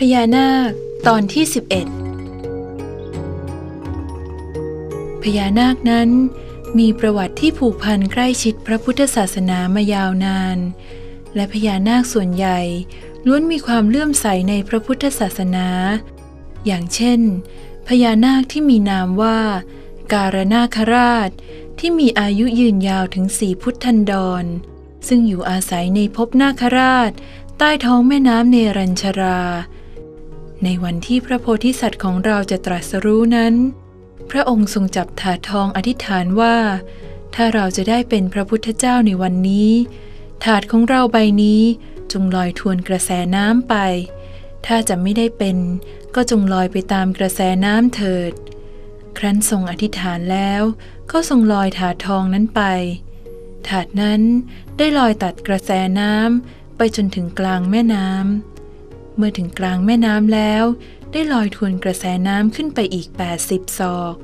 พญานาคตอนที่ 11 พญานาคนั้นมีประวัติที่ผูกพันใกล้ชิดพระพุทธศาสนามายาวนาน และพญานาคส่วนใหญ่ล้วนมีความเลื่อมใสในพระพุทธศาสนา อย่างเช่น พญานาคที่มีนามว่า การนาคราชที่มีอายุยืนยาวถึงสี่พุทธันดร ซึ่งอยู่อาศัยในภพนาคราช ใต้ท้องแม่น้ำเนรัญชรา ในวันที่พระโพธิสัตว์ของเราจะตรัสรู้นั้น พระองค์ทรงจับถาดทองอธิษฐานว่า ถ้าเราจะได้เป็นพระพุทธเจ้าในวันนี้ ถาดของเราใบนี้จงลอยทวนกระแสน้ำไป ถ้าจะไม่ได้เป็น ก็จงลอยไปตามกระแสน้ำเถิด ครั้นทรงอธิษฐานแล้ว ก็ทรงลอยถาดทองนั้นไป ถาดนั้นได้ลอยตัดกระแสน้ำไปจนถึงกลางแม่น้ำ เมื่อถึงกลางแม่น้ำแล้ว ได้ลอยทวนกระแสน้ำขึ้นไปอีก 80 ศอก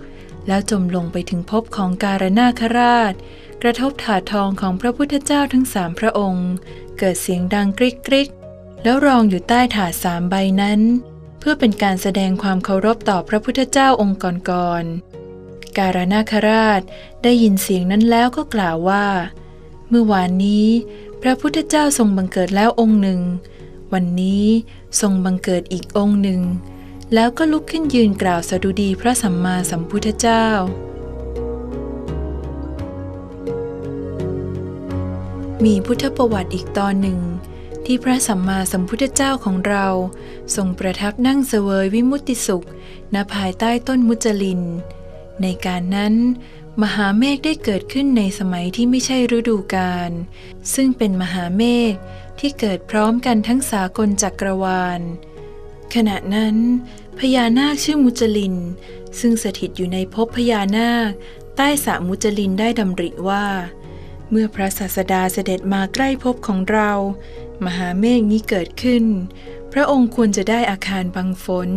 แล้วจมลงไปถึงภพของการนาคราช กระทบถาดทองของพระพุทธเจ้าทั้งสามพระองค์ เกิดเสียงดังกริกกริกแล้วรองอยู่ใต้ถาดสามใบนั้น เพื่อเป็นการแสดงความเคารพต่อพระพุทธเจ้าองค์ก่อนๆการนาคราชได้ยินเสียงนั้นแล้วก็กล่าวว่า เมื่อวานนี้ พระพุทธเจ้าทรงบังเกิดแล้วองค์หนึ่ง วันนี้ทรงบังเกิดอีกองค์หนึ่ง แล้วก็ลุกขึ้นยืนกล่าวสดุดีพระสัมมาสัมพุทธเจ้า มีพุทธประวัติอีกตอนหนึ่ง ที่พระสัมมาสัมพุทธเจ้าของเราทรงประทับนั่งเสวยวิมุตติสุข ณภายใต้ต้นมุจลิน ในการนั้น มหาเมฆได้เกิดขึ้นในสมัยที่ไม่ใช่ฤดูกาลซึ่งเป็นมหาเมฆที่เกิดพร้อมกันทั้งสากลจักรวาล ขณะนั้น พญานาคชื่อมุจลิน ซึ่งสถิตอยู่ในภพพญานาค ใต้สระมุจลินได้ดำริว่า เมื่อพระศาสดาเสด็จมาใกล้ภพของเรา มหาเมฆนี้เกิดขึ้น พระองค์ควรจะได้อาคารบังฝน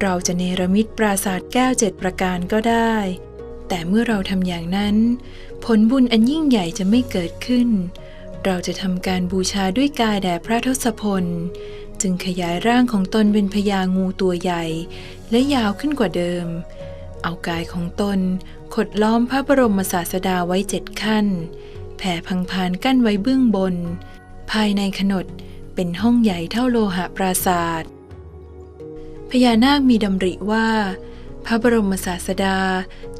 เราจะเนรมิตปราสาทแก้วเจ็ดประการก็ได้ แต่เมื่อเราทำอย่างนั้น ผลบุญอันยิ่งใหญ่จะไม่เกิดขึ้น เราจะทำการบูชาด้วยกายแด่พระทศพล จึงขยายร่างของตนเป็นพญางูตัวใหญ่ และยาวขึ้นกว่าเดิม เอากายของตนขดล้อมพระบรมศาสดาไว้เจ็ดขั้น แผ่พังพานกั้นไว้เบื้องบน ภายในขนดเป็นห้องใหญ่เท่าโลหะปราศาสตร์พญานาคมีดำริว่า พระบรมศาสดา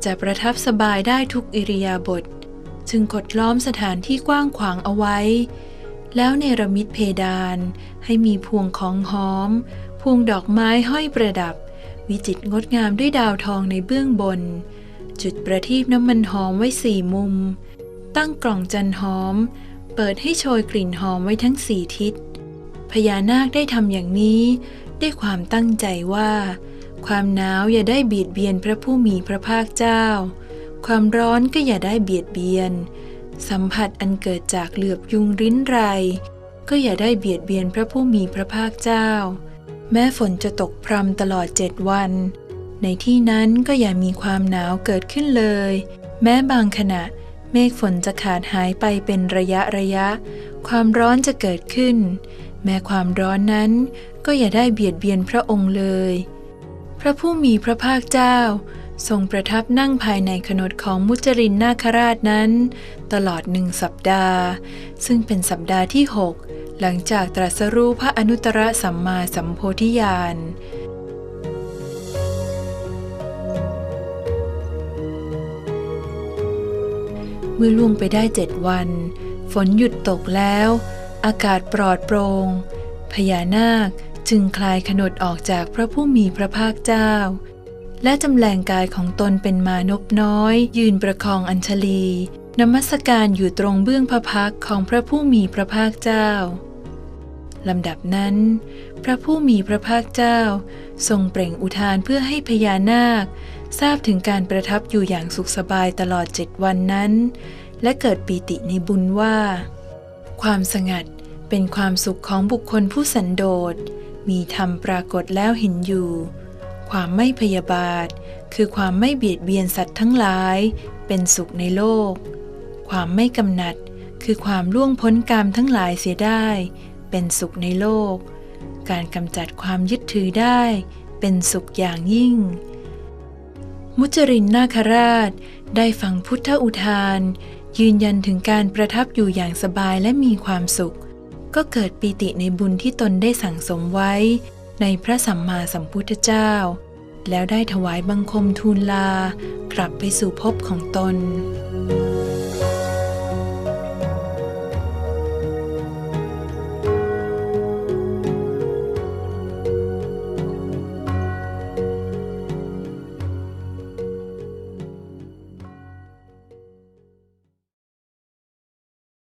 จะประทับสบายได้ทุกอิริยาบถจึงกดล้อมสถานที่กว้างขวางเอาไว้ แล้วเนรมิตเพดานให้มีพวงของหอม พวงดอกไม้ห้อยประดับ วิจิตรงดงามด้วยดาวทองในเบื้องบน จุดประทีปน้ำมันหอมไว้สี่มุม ตั้งกล่องจันหอม เปิดให้โชยกลิ่นหอมไว้ทั้งสี่ทิศพญานาคได้ทำอย่างนี้ ด้วยความตั้งใจว่า ความหนาวอย่าได้เบียดเบียนพระผู้มีพระภาคเจ้า ความร้อนก็อย่าได้เบียดเบียน สัมผัสอันเกิดจากเหลือบยุงริ้นไร ก็อย่าได้เบียดเบียนพระผู้มีพระภาคเจ้า แม้ฝนจะตกพรำตลอดเจ็ดวัน ในที่นั้นก็อย่ามีความหนาวเกิดขึ้นเลย แม้บางขณะเมฆฝนจะขาดหายไปเป็นระยะระยะ ความร้อนจะเกิดขึ้น แม้ความร้อนนั้นก็อย่าได้เบียดเบียนพระองค์เลย ระผู้มีพระภาคเจ้า ทรงประทับนั่งภายในขนดของมุจรินนาคราชนั้น ตลอดหนึ่งสัปดาห์ ซึ่งเป็นสัปดาห์ที่หกหลังจากตรัสรู้พระอนุตตรสัมมาสัมโพธิญาณเมื่อล่วงไปได้เจ็ดวัน ฝนหยุดตกแล้ว อากาศปลอดโปร่งพญานาค จึงคลายขนดออกจากพระผู้มีพระภาคเจ้า และจำแรงกายของตนเป็นมานพน้อย ยืนประคองอัญชลี นมัสการอยู่ตรงเบื้องพระพักของพระผู้มีพระภาคเจ้าลำดับนั้น พระผู้มีพระภาคเจ้า ทรงเปล่งอุทานเพื่อให้พญานาค ทราบถึงการประทับอยู่อย่างสุขสบายตลอดเจ็ดวันนั้น และเกิดปีติในบุญว่า ความสงัดเป็นความสุขของบุคคลผู้สันโดษ มีธรรมปรากฏแล้วเห็นอยู่ ความไม่พยาบาท คือความไม่เบียดเบียนสัตว์ทั้งหลาย เป็นสุขในโลก ความไม่กำหนัด คือความล่วงพ้นกรรมทั้งหลายเสียได้ เป็นสุขในโลก การกำจัดความยึดถือได้ เป็นสุขอย่างยิ่ง มุจรินนาคราช ได้ฟังพุทธอุทาน ยืนยันถึงการประทับอยู่อย่างสบายและมีความสุข ก็เกิดปีติในบุญที่ตนได้สั่งสมไว้ ในพระสัมมาสัมพุทธเจ้า แล้วได้ถวายบังคมทูลลากลับไปสู่ภพของตน